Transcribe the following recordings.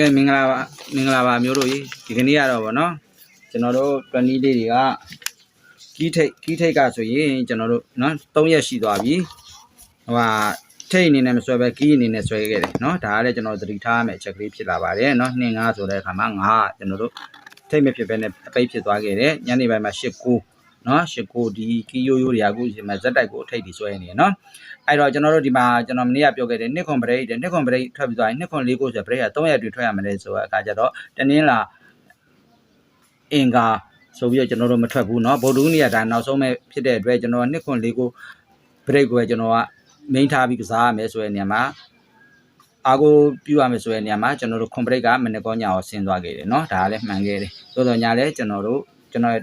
ကဲမင်္ဂလာပါမင်္ဂလာပါမျိုးတို့ကြီးဒီကနေ့ကတော့ဗောနော်ကျွန်တော်တို့တွန်နီးလေးတွေကကီးထိတ်ကီးထိတ်ကဆိုရင်ကျွန်တော်တို့နော်3ရက်ရှိသွားပြီဟိုဟာထိတ်အနေနဲ့မဆွဲပဲကီးအနေနဲ့ဆွဲခဲ့တယ်နော်ဒါကလည်းကျွန်တော်သတိထားရမယ့်အချက်ကလေးဖြစ်လာပါတယ်နော်2 5ဆိုတဲ့အခါမှာ9ကျွန်တော်တို့ထိတ်မဖြစ်ပဲနဲ့အပိတ်ဖြစ်သွားခဲ့တယ်ညနေပိုင်းမှာ8 9 နော်8 9ဒီကီးရိုးရိုးတွေကအခုဒီမှာဇက်တိုက်ကိုအထိတ်တွေဆွဲနေတယ်နော် အဲ့တော့ကျွန်တော်တို့ဒီမှာကျွန်တော်မနေ့ကပြောခဲ့တဲ့နှစ်ခွန်ဘရိတ်တဲ့နှစ်ခွန်ဘရိတ်ထွက်ပြီးသွားရင်နှစ်ခွန်လေးကိုဆိုဘရိတ်က3ရက်အတွင်းထွက်ရမယ်လေဆိုတော့အခါကျတော့တနင်္လာအင်္ဂါဆိုပြီးတော့ကျွန်တော်တို့မထွက်ဘူးเนาะဗုဒ္ဓဦးနေ့ကဒါနောက်ဆုံးပဲဖြစ်တဲ့အတွက်ကျွန်တော်ကနှစ်ခွန်လေးကိုဘရိတ်ကိုပဲကျွန်တော်ကမိန်ထားပြီးကစားရမယ်ဆိုတဲ့နေရာမှာအာကိုပြုရမယ်ဆိုတဲ့နေရာမှာကျွန်တော်တို့ခွန်ဘရိတ်ကမနေ့ကညအောင်ဆင်းသွားခဲ့တယ်เนาะဒါကလည်းမှန်ခဲ့တယ်သို့တော်ညာလည်းကျွန်တော်တို့ကျွန်တော်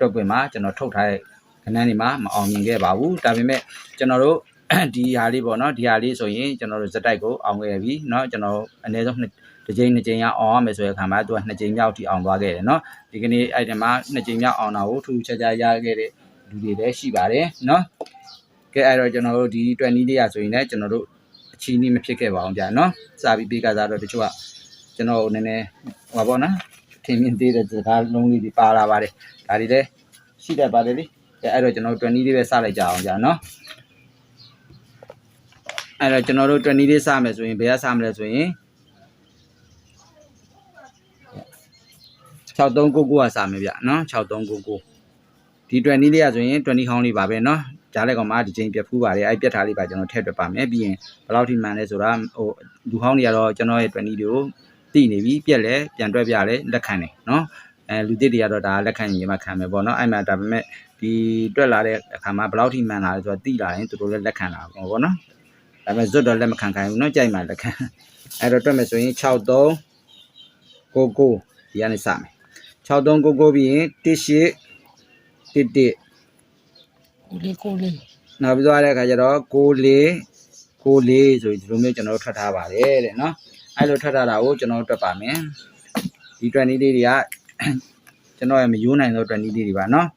တွက်ပွင့်မှာကျွန်တော်ထုတ်ထားတဲ့ခဏန်းဒီမှာမအောင်မြင်ခဲ့ပါဘူးဒါပေမဲ့ကျွန်တော်တို့ ဒီဟာလေးပေါ့နော်ဒီဟာလေးဆိုရင်ကျွန်တော်တို့ဇက်တိုက်ကိုအောင်ခဲ့ပြီเนาะကျွန်တော်အနည်းဆုံးနှစ်တစ်ကြိမ်နှစ်ကြိမ်ရအောင်ရမယ်ဆိုတဲ့အခါမှာသူကနှစ်ကြိမ်မြောက်ထိအောင်သွားခဲ့တယ်เนาะဒီကနေ့အဲ့ဒီမှာနှစ်ကြိမ်မြောက်အောင်တာကိုထူးခြားခြားရခဲ့တဲ့လူတွေလည်းရှိပါတယ်เนาะကဲအဲ့တော့ကျွန်တော်တို့ဒီ20လေးရဆိုရင်လည်းကျွန်တော်တို့အချီနီးမဖြစ်ခဲ့ပါအောင်ဗျာเนาะစာပြီးပေးကစားတော့တချို့ကကျွန်တော်နည်းနည်းဟိုပါပေါ့နော်ထင်မြင်သေးတဲ့စကားလုံးလေးတွေပါလာပါတယ်ဒါတွေလည်း ရှိတတ်ပါတယ်လေအဲအဲ့တော့ကျွန်တော်တို့20လေးပဲစလိုက်ကြအောင်ကြာနော်အဲ့တော့ကျွန်တော်တို့20လေးစမယ်ဆိုရင်ဘယ်ကစမလဲဆိုရင်6399ကစမယ်ဗျနော်6399ဒီ20လေးရဆိုရင်20ခေါင်းလေးပါပဲနော်ကြားလိုက်ကောင်မှာဒီချိန်ပြက်ဖူးပါတယ်အဲ့ပြက်ထားလေးပါကျွန်တော်ထည့်တွက်ပါမယ်ပြီးရင်ဘယ်လောက်ထိမှန်လဲဆိုတာဟိုလူဟောင်းတွေကတော့ကျွန်တော်ရဲ့20လေးကိုတိနေပြီပြက်လဲပြန်တွက်ပြလဲလက်ခံတယ်နော် အဲလူသစ်တွေကတော့ဒါလက်ခံရင်မှခံမယ်ပေါ့နော်အဲ့မှာဒါပေမဲ့ဒီတွက်လာတဲ့အခါမှာဘယ်လောက်ထိမှန်လာလဲဆိုတော့တိလာရင်သူတို့လည်းလက်ခံလာပေါ့ပေါ့နော်ဒါပေမဲ့ဇွတ်တော့လက်မခံခံဘူးနော်ကြိုက်မှလက်ခံအဲ့တော့တွက်မယ်ဆိုရင်63 99ဒီကနေစမယ်63 99ပြီးရင်18 11လေးကိုလေးနောက်ပြီးသွားတဲ့အခါကျတော့6လေး6လေးဆိုဒီလိုမျိုးကျွန်တော်တို့ထွက်ထားပါတယ်တဲ့နော်အဲ့လိုထွက်ထားတာကိုကျွန်တော်တို့တွက်ပါမယ်ဒီ20လေးတွေက ကျွန်တော်ရမယိုးနိုင်တော့အတွက်နည်းလေးတွေပါနော်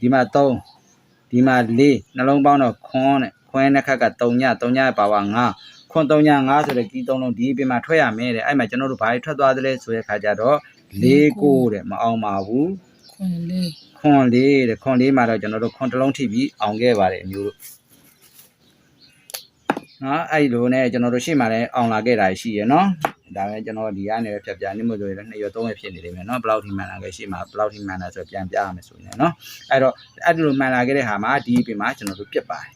ဒီမှာ3ဒီမှာ4နှလုံးပေါင်းတော့ခွန်းတဲ့ခွန်းနှစ်ခက်က3ည3ညရဲ့ပါဝါ5ခွန်း3ည5ဆိုတဲ့ကီး3လုံးဒီပြင်မှာထွက်ရမယ်တဲ့အဲ့မှာကျွန်တော်တို့ဘာတွေထွက်သွားသလဲဆိုတဲ့ခါကျတော့၄ကိုတဲ့မအောင်ပါဘူးခွန်း၄ခွန်း၄တဲ့ခွန်း၄မှာတော့ကျွန်တော်တို့ခွန်းတစ်လုံးထိပ်ပြီးအောင်ခဲ့ပါတယ်အမျိုးတို့ နော်အဲ့လိုနဲ့ကျွန်တော်တို့ရှေ့မှာလည်းအောင်လာခဲ့တာရှိရယ်နော်ဒါပဲကျွန်တော်ဒီကနေပဲဖြတ်ပြနေမို့ဆိုရင်လည်း2ရက်3ရက်ဖြစ်နေလိမ့်မယ်နော်ဘယ်လောက်ထိမှန်လာခဲ့ရှေ့မှာဘယ်လောက်ထိမှန်လာဆိုပြန်ပြရမယ်ဆိုရင်နော်အဲ့တော့အဲ့ဒီလိုမှန်လာခဲ့တဲ့ဟာမှာဒီအပြင်မှာကျွန်တော်တို့ပြတ်ပါတယ်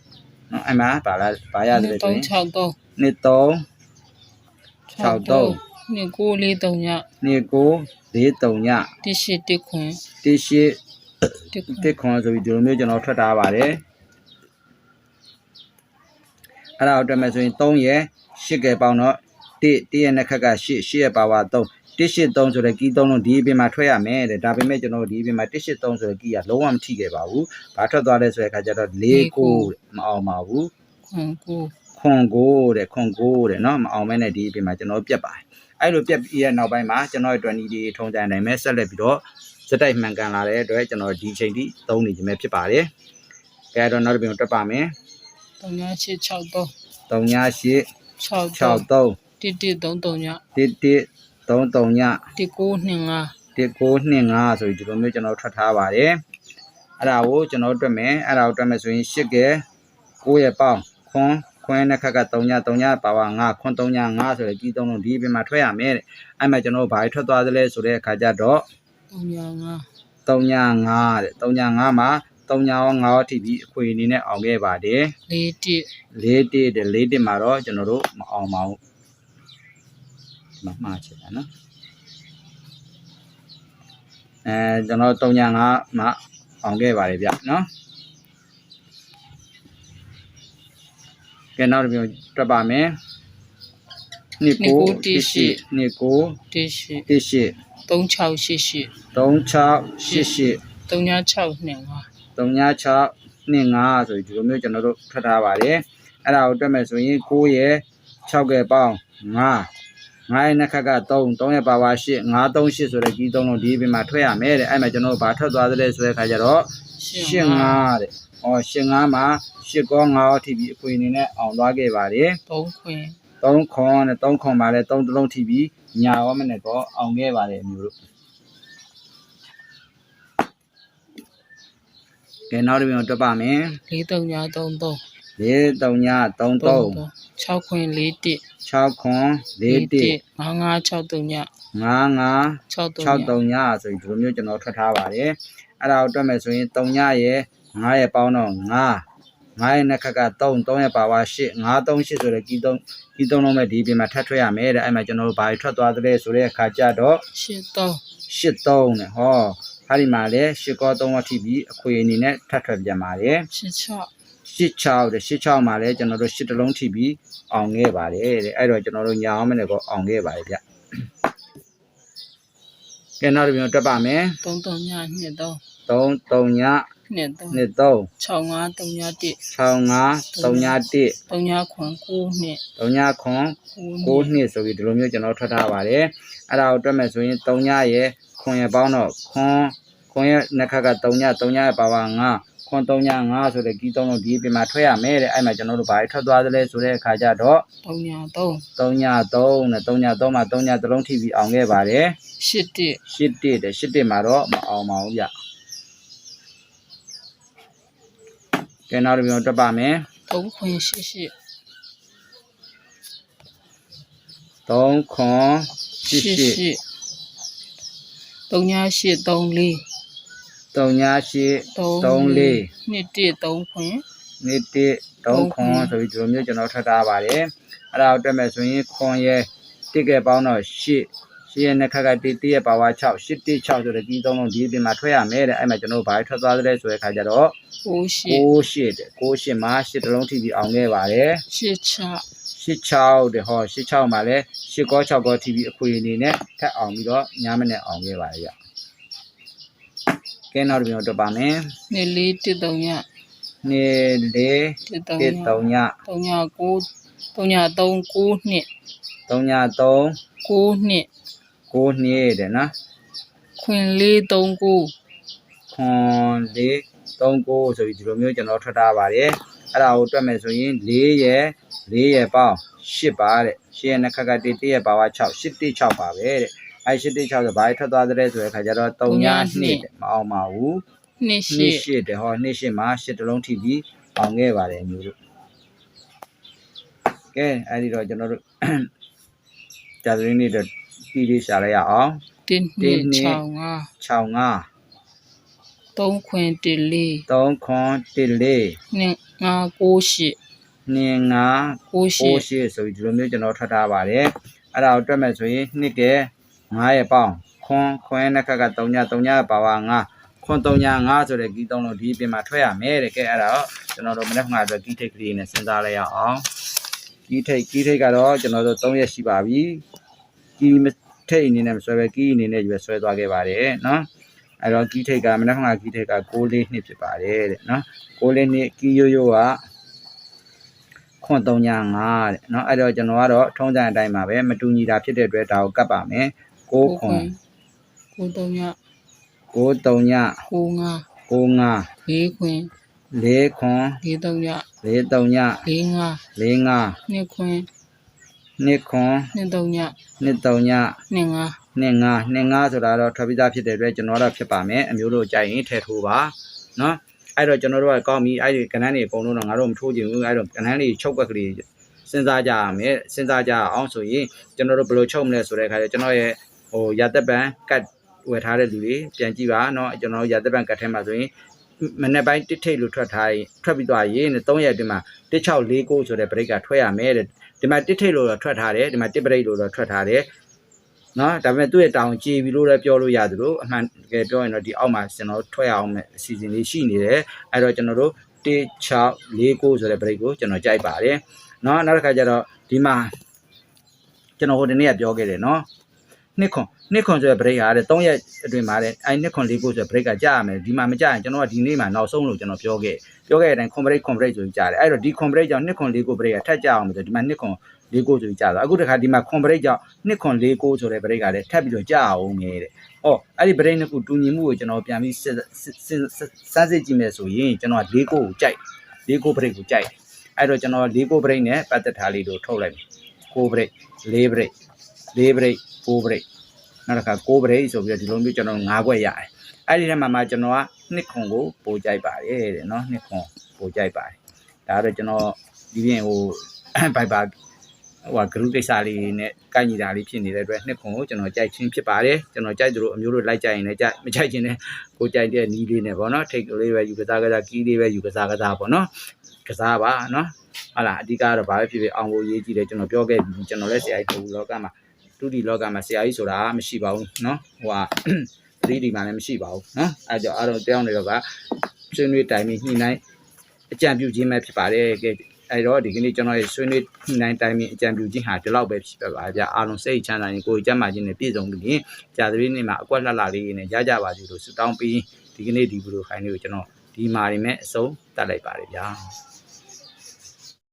နော်အဲ့မှာဗာလာဗာရတယ်ဆိုရင်363နှစ်3 63နှစ်ကိုလေး3ညနှစ်9 4 3ညတစ်ရှိတစ်ခွန်တစ်ရှစ်တစ်ခွန်တစ်ခွန်ဆိုပြီးဒီလိုမျိုးကျွန်တော်ထွက်ထားပါတယ် အဲ့ဒါကိုတွက်မယ်ဆိုရင်3ရက်8ကဲပေါင်းတော့1 1ရက်နှစ်ခက်က8 8ရက်ပါဝါ3 183ဆိုတဲ့ကီး3လုံးဒီအပြင်မှာထွက်ရမယ်တဲ့ဒါပေမဲ့ကျွန်တော်တို့ဒီအပြင်မှာ183ဆိုတဲ့ကီးကလုံးဝမထိခဲ့ပါဘူး။ဘာထွက်သွားလဲဆိုတဲ့အခါကျတော့4ကိုမအောင်ပါဘူးခွန်ကို။ခွန်ကိုတဲ့ခွန်ကိုတဲ့နော်မအောင်မဲနဲ့ဒီအပြင်မှာကျွန်တော်ပြတ်ပါတယ်။အဲ့လိုပြတ်ပြီးရဲ့နောက်ပိုင်းမှာကျွန်တော်ရဲ့20ဒီထုံးစံနိုင်မဲ့ဆက်လက်ပြီးတော့စက်တိုက်မှန်ကန်လာတဲ့အတွက်ကျွန်တော်ဒီချိန်ထိသုံးနေခြင်းပဲဖြစ်ပါတယ်။ကဲတော့နောက်တစ်ပြင်ကိုတွက်ပါမယ်။ 3863 38 63 63တစ်တစ်33ည11 33ညတစ်ကို25 1925ဆိုပြီးဒီလိုမျိုးကျွန်တော်ထွက်ထားပါတယ်အဲ့ဒါကိုကျွန်တော်တွက်မယ်အဲ့ဒါကိုတွက်မယ်ဆိုရင်8ကဲ9ရဲ့ပေါင်းခွန်းခွန်းနှစ်ခက်က3ည3ညပါဝါ9ခွန်း3ည9ဆိုတဲ့ကြီးသုံးလုံးဒီအပြင်မှာထွက်ရမယ်တဲ့အဲ့မှာကျွန်တော်ဘာထွက်သွားသလဲဆိုတဲ့အခါကျတော့3ည5 3ည9တဲ့3ည9မှာ 3ညရော9ရောထိပြီးအခွေအနေနဲ့အောင်ခဲ့ပါတယ်လေးတိလေးတိတဲ့လေးတိမှာတော့ကျွန်တော်တို့မအောင်ပါဘူးဒီမှာမှားချင်တာနော်အဲကျွန်တော်3ည9မှာအောင်ခဲ့ပါတယ်ဗျနော်ကဲနောက်တစ်မျိုးတွက်ပါမယ်နှစ်ကိုတိရှိနှစ်ကိုတိရှိတိရှိ3688 3688 3962 39625ဆိုပြီးဒီလိုမျိုးကျွန်တော်တို့ထွက်ထားပါတယ်အဲ့ဒါကိုတွက်မယ်ဆိုရင်9ရဲ့6ကဲပေါင်း9 9ရဲ့နှစ်ခက်က3 3ရဲ့ပါဝါ8 938ဆိုတဲ့ကြီးသုံးလုံးဒီပြင်မှာထွက်ရမယ်တဲ့အဲ့မှာကျွန်တော်တို့ဘာထွက်သွားသလဲဆိုတဲ့အခါကျတော့85တဲ့။အော်85မှာ8ကော9အထိပြီးအခွေအနေနဲ့အောင်သွားခဲ့ပါတယ်။3ခွင်3ခွန်နဲ့3ခွန်မှာလည်း3တလုံးထိပြီးညာရောမနဲ့တော့အောင်ခဲ့ပါတယ်မျိုးတို့။ ကဲနောက်တစ်ပြန်တွက်ပါမယ်4 3ညာ3 3 4 3ည33 6ခွင်4 1 6ခွန်4 1 5 5 6 3ညာ5 5 6 3 6 3ညဆိုပြီးဒီလိုမျိုးကျွန်တော်ထွက်ထားပါတယ်အဲ့ဒါကိုတွက်မယ်ဆိုရင်3ညရဲ့9ရဲ့ပေါင်းတော့9 9ရဲ့နှစ်ခက်က3 3ရဲ့ပါဝါ8 5 3 8ဆိုတဲ့ကြီး3ကြီး3လုံးပဲဒီပြင်မှာထပ်ထွက်ရမယ်တဲ့အဲ့မှာကျွန်တော်တို့ဘာတွေထွက်သွားသလဲဆိုတဲ့အခါကျတော့8 3 8 3နဲ့ဟော ဟာဒီမှာလည်း8ကော3ဝထိပြီးအခွေအနေနဲ့ထပ်ထွက်ပြန်ပါတယ်8 6 86တဲ့86မှာလည်းကျွန်တော်တို့8တလုံးထိပြီးအောင်ခဲ့ပါတယ်တဲ့အဲ့တော့ကျွန်တော်တို့ညာအောင်မနဲ့ကိုအောင်ခဲ့ပါတယ်ဗျကဲနောက်တစ်ပြန်တွက်ပါမယ်3 3ညာ2 3 3 3ည2 3နှစ်3 6 5 3ညာ1 65 3ည1 3ညာခွင်9 3ညခွန်2 9နှစ်ဆိုပြီးဒီလိုမျိုးကျွန်တော်ထွက်ထားပါတယ်အဲ့ဒါကိုတွက်မယ်ဆိုရင်3ညရဲ့ ခွန်ရဲ့ပေါင်းတော့ခွန်ခွန်ရဲ့နှစ်ခက်က3ည3ညရဲ့ပါပါ9ခွန်3ည9ဆိုတဲ့ကြီး3လုံးဒီပြင်မှာထွက်ရမယ်တဲ့အဲ့မှာကျွန်တော်တို့ဘာတွေထွက်သွားသလဲဆိုတဲ့အခါကျတော့3ညာ3 3ည3နဲ့3ည3မှာ3ည3လုံးထိပြီးအောင်ခဲ့ပါတယ်8 1 8တစ်တဲ့8တစ်မှာတော့မအောင်ပါဘူးဗျကဲနောက်တစ်ပြန်တွက်ပါမယ်3ခွင်8 8 3ခွန်8 8 8 3ညာ8 3 4 3ည8 3 3 4 2 1 3ခွင်နေ့တစ်3ခွန်ဆိုပြီးဒီလိုမျိုးကျွန်တော်ထွက်ထားပါတယ်အဲ့ဒါကိုတွက်မယ်ဆိုရင်ခွန်ရဲ့တစ်ကဲပေါင်းတော့8 8ရဲ့နှစ်ခက်ကတစ်တစ်ရဲ့ပါဝါ6 8တစ်6ဆိုတဲ့ဒီသုံးလုံးဒီအပြင်မှာထွက်ရမယ်တဲ့အဲ့မှာကျွန်တော်ဘာထွက်သွားသလဲဆိုတဲ့ခါကျတော့9 8 6 8တဲ့6 8မှာ8တလုံးထိပြီးအောင်ခဲ့ပါတယ်8 6 86တဲ့ဟော86မှာလည်း8ကော6ကောထိပြီးအခွေအနေနဲ့ထပ်အောင်ပြီးတော့ညမနဲ့အောင်ခဲ့ပါတယ်ဗျကဲနောက်တစ်ပြန်တော့ပါမယ်နေလေး1 3ညာနေ့လေး1တစ်3 3ညညာ3ညာ9 3ညာ3 9နှစ်3ည3 9နှစ်9နှစ်တဲ့နော်ခွင်4 3 9ခွန်လေး3ကိုဆိုပြီးဒီလိုမျိုးကျွန်တော်ထွက်ထားပါတယ် အဲ့ဒါကိုတွက်မယ်ဆိုရင်4ရဲ့4ရဲ့ပေါင်း8ပါတဲ့8ရဲ့နှစ်ခက်က1 1ရဲ့ပါဝါ6 8 1 6ပါပဲတဲ့အဲ8 1 6ဆိုဘာထွက်သွားတဲ့ဆိုတဲ့ခါကျတော့3ည2တဲ့မအောင်ပါဘူးနှစ်နှစ်8ရှစ်တယ်ဟောနှစ်ရှစ်မှာရှစ်တလုံးထိပြီးအောင်ခဲ့ပါတယ်မျိုးတို့ကဲအဲ့ဒီတော့ကျွန်တော်တို့ကြာသပတေးနေ့တော့ပြီးလေးရှာလိုက်ရအောင်1နှစ်တစ်နှစ်6 6 5 3ခွင်1 4 3ခွန်1 4နှစ်5 9 8 2 5 9 8 6ရှစ်ဆိုပြီးဒီလိုမျိုးကျွန်တော်ထွက်ထားပါတယ်အဲ့ဒါကိုတွက်မယ်ဆိုရင်နှစ်ကဲ9ရဲ့ပေါင်းခွန်ခွန်ရဲ့နှစ်ခက်က3ည3ညပါပါ9ခွန်3ည9ဆိုတဲ့ဂီးသုံးလုံးဒီအပြင်မှာထွက်ရမယ်တဲ့ကဲအဲ့ဒါတော့ကျွန်တော်တို့မနေ့ကအတွက်ဂီးထိတ်ကလေးနဲ့စဉ်းစားလိုက်ရအောင်ကီးထိတ်ကီးထိတ်ကတော့ကျွန်တော်တို့3ရက်ရှိပါပြီကီးမထိတ်အနေနဲ့မဆွဲပဲကီးအနေနဲ့ရွယ်ဆွဲသွားခဲ့ပါတယ်နော် အဲ့တော့ကီးထိတ်ကမနက်ကကီးထိတ်က6လေးနှစ်ဖြစ်ပါတယ်တဲ့နော်6လေးနှစ်ကီးရိုးရိုးကခွန်3ည5တဲ့နော်အဲ့တော့ကျွန်တော်ကတော့ထုံးစံအတိုင်းပါပဲမတူညီတာဖြစ်တဲ့အတွက်ဒါကိုကတ်ပါမယ်6ခွန်9 3ညာ6 3ည9 5 9 5 4ခွင်4ခွန်4 3ညာ4 3ည4 5 4 5နှစ်ခွင်2ခွန်2 3ညာ2 3ည2 5နှစ်ငါ နှစ်ငါဆိုတာတော့ထွက်ပြီးသားဖြစ်တဲ့အတွက်ကျွန်တော်တို့ဖြစ်ပါမယ်အမျိုးတို့ကြိုက်ရင်ထည့်ထိုးပါနော်အဲ့တော့ကျွန်တော်တို့ကကောင်းပြီအဲ့ဒီကဏ္ဍတွေအကုန်လုံးတော့ငါတို့မထိုးချင်ဘူးအဲ့တော့ကဏ္ဍတွေချုပ်ကွက်ကလေးစဉ်းစားကြရမယ်စဉ်းစားကြအောင်ဆိုရင်ကျွန်တော်တို့ဘယ်လိုချုပ်မလဲဆိုတဲ့အခါကျကျွန်တော်ရဲ့ဟိုရသက်ပံကတ်ဝယ်ထားတဲ့လူတွေပြန်ကြည့်ပါနော်ကျွန်တော်ရသက်ပံကတ်ထဲမှာဆိုရင်မနေ့ပိုင်းတစ်ထိတ်လို့ထွက်ထားရင်ထွက်ပြီးသွားရင်3ရက်အတွင်းမှာ1649ဆိုတဲ့ break ကထွက်ရမယ်တဲ့ဒီမှာတစ်ထိတ်လို့တော့ထွက်ထားတယ်ဒီမှာတစ် break လို့တော့ထွက်ထားတယ် နော်ဒါပေမဲ့သူ့ရဲ့တောင်ကြည်ပြီလို့လည်းပြောလို့ရသလိုအမှန်တကယ်ပြောရင်တော့ဒီအောက်မှာကျွန်တော်ထွက်ရအောင်မဲ့အစီအစဉ်လေးရှိနေတယ်အဲ့တော့ကျွန်တော်တို့1649ဆိုတဲ့ break ကိုကျွန်တော်ကြိုက်ပါတယ်နော်နောက်တစ်ခါကျတော့ဒီမှာကျွန်တော်ဟိုတနေ့ကပြောခဲ့တယ်နော်နှစ်ခွန် နှစ်ခွန်ဆိုတဲ့ break ဟာတဲ့3ရက်အတွင်းမှာတဲ့အဲနှစ်ခွန်49ဆိုတဲ့ break ကကြာရမယ်ဒီမှာမကြာရင်ကျွန်တော်ကဒီနေ့မှာနောက်ဆုံးလို့ကျွန်တော်ပြောခဲ့ပြောခဲ့တဲ့အတိုင်း complete complete ဆိုပြီးကြာတယ်အဲ့တော့ဒီ complete ကြောင့်နှစ်ခွန်49 break ကထပ်ကြာအောင်ဆိုဒီမှာနှစ်ခွန်၄ကိုဆိုပြီးကြာတာအခုတခါဒီမှာခွန်ဘရိတ်ကြောင့်နှစ်ခွန်၄ကိုဆိုတဲ့ဘရိတ်ကလည်းထပ်ပြီးတော့ကြာအောင်ငယ်တဲ့။အော်အဲ့ဒီဘရိတ်နှစ်ခုတူညီမှုကိုကျွန်တော်ပြန်ပြီးစစ်စစ်စမ်းစစ်ကြည့်မယ်ဆိုရင်ကျွန်တော်၄ကိုကိုကြိုက်၄ကိုဘရိတ်ကိုကြိုက်အဲ့တော့ကျွန်တော်၄ကိုဘရိတ်နဲ့ပတ်သက်ထားလေးတို့ထုတ်လိုက်မယ်6 break 4 break 4 break 4 break နောက်တစ်ခါ6 break ဆိုပြီးတော့ဒီလိုမျိုးကျွန်တော်9ခွက်ရတယ်အဲ့ဒီထဲမှာမှကျွန်တော်ကနှစ်ခွန်ကိုပို့ကြိုက်ပါတယ်တဲ့နော်နှစ်ခွန်ပို့ကြိုက်ပါတယ်ဒါကတော့ကျွန်တော်ဒီပြင်ဟိုဘိုက်ပါဟိုက group ကိစ္စလေးနဲ့ကိုက်ညီတာလေးဖြစ်နေတဲ့အတွက်နှစ်ခွန်ကိုကျွန်တော်ကြိုက်ချင်းဖြစ်ပါတယ်ကျွန်တော်ကြိုက်သလိုအမျိုးတို့လိုက်ကြရင်လည်းကြိုက်မကြိုက်ချင်းလည်းကိုကြိုက်တဲ့နီးလေးနဲ့ပေါ့နော်ထိတ်ကလေးပဲယူကစားကစားကီးလေးပဲယူကစားကစားပေါ့နော်ကစားပါနော်ဟုတ်လားအဓိကတော့ဘာပဲဖြစ်ဖြစ်အောင်ကိုရေးကြည့်တယ်ကျွန်တော်ပြောခဲ့ပြီကျွန်တော်လည်းဆရာကြီးတူလောကမှာ တူဒီလောကမှာဆရာကြီးဆိုတာမရှိပါဘူးနော်ဟိုဟာ 3D မှာလည်းမရှိပါဘူးနော်အဲကြောင့်အားလုံးတောင်းနေတော့ကဆွေးနွေးတိုင်ပြီးညှိနှိုင်းအကြံပြုခြင်းပဲဖြစ်ပါတယ်ကဲအဲတော့ဒီကနေ့ကျွန်တော်ရဲ့ဆွေးနွေးညှိနှိုင်းတိုင်ပြီးအကြံပြုခြင်းဟာဒီလောက်ပဲဖြစ်ပါပါဗျာအားလုံးစိတ်ချမ်းသာရင်ကိုယ်ကြမ်းမာခြင်းနဲ့ပြည့်စုံပြီးရင်ကြာသပတေးနေ့မှာအကွက်လှလှလေးနဲ့ရကြပါစေလို့ဆုတောင်းပြီးဒီကနေ့ဒီဗီဒီယိုဖိုင်လေးကိုကျွန်တော်ဒီမာရီမဲ့အဆုံးတတ်လိုက်ပါတယ်ဗျာ